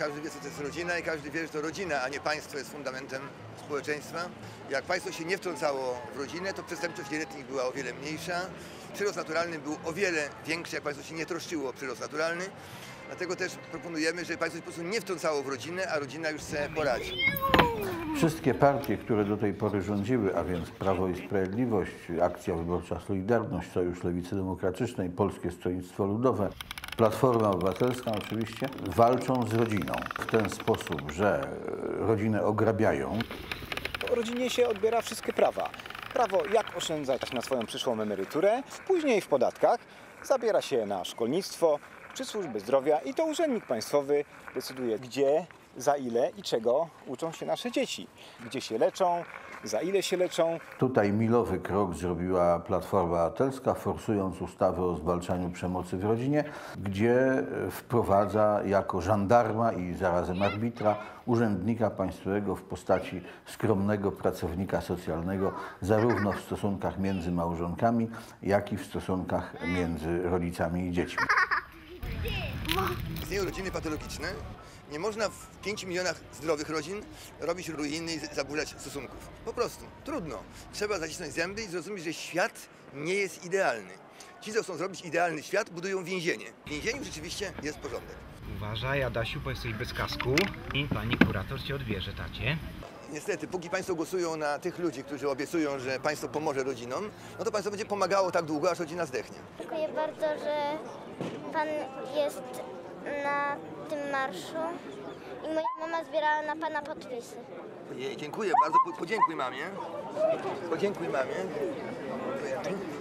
każdy wie, co to jest rodzina i każdy wie, że to rodzina, a nie państwo jest fundamentem społeczeństwa. Jak państwo się nie wtrącało w rodzinę, to przestępczość nieletnich była o wiele mniejsza. Przyrost naturalny był o wiele większy, jak państwo się nie troszczyło o przyrost naturalny. Dlatego też proponujemy, żeby państwo się po prostu nie wtrącało w rodzinę, a rodzina już sobie poradzi. Wszystkie partie, które do tej pory rządziły, a więc Prawo i Sprawiedliwość, Akcja Wyborcza Solidarność, Sojusz Lewicy Demokratycznej, Polskie Stronnictwo Ludowe, Platforma Obywatelska oczywiście, walczą z rodziną w ten sposób, że e, rodzinę ograbiają, rodzinie się odbiera wszystkie prawa. Prawo, jak oszczędzać na swoją przyszłą emeryturę, później w podatkach zabiera się na szkolnictwo czy służby zdrowia i to urzędnik państwowy decyduje, gdzie, za ile i czego uczą się nasze dzieci. Gdzie się leczą, za ile się leczą, Tutaj milowy krok zrobiła Platforma Obywatelska, forsując ustawę o zwalczaniu przemocy w rodzinie, gdzie wprowadza jako żandarma i zarazem arbitra urzędnika państwowego w postaci skromnego pracownika socjalnego, zarówno w stosunkach między małżonkami, jak i w stosunkach między rodzicami i dziećmi. Istnieją rodziny patologiczne. Nie można w 5 milionach zdrowych rodzin robić ruiny i zaburzać stosunków. Po prostu. Trudno. Trzeba zacisnąć zęby i zrozumieć, że świat nie jest idealny. Ci, co chcą zrobić idealny świat, budują więzienie. W więzieniu rzeczywiście jest porządek. Uważaj, Adasiu, bo jesteś bez kasku i pani kurator cię odbierze, tacie. Niestety, póki Państwo głosują na tych ludzi, którzy obiecują, że Państwo pomoże rodzinom, no to Państwo będzie pomagało tak długo, aż rodzina zdechnie. Dziękuję bardzo, że Pan jest na tym marszu i moja mama zbierała na Pana podpisy. Dziękuję bardzo. Po- Podziękuj mamie. Podziękuj mamie. Dziękujemy.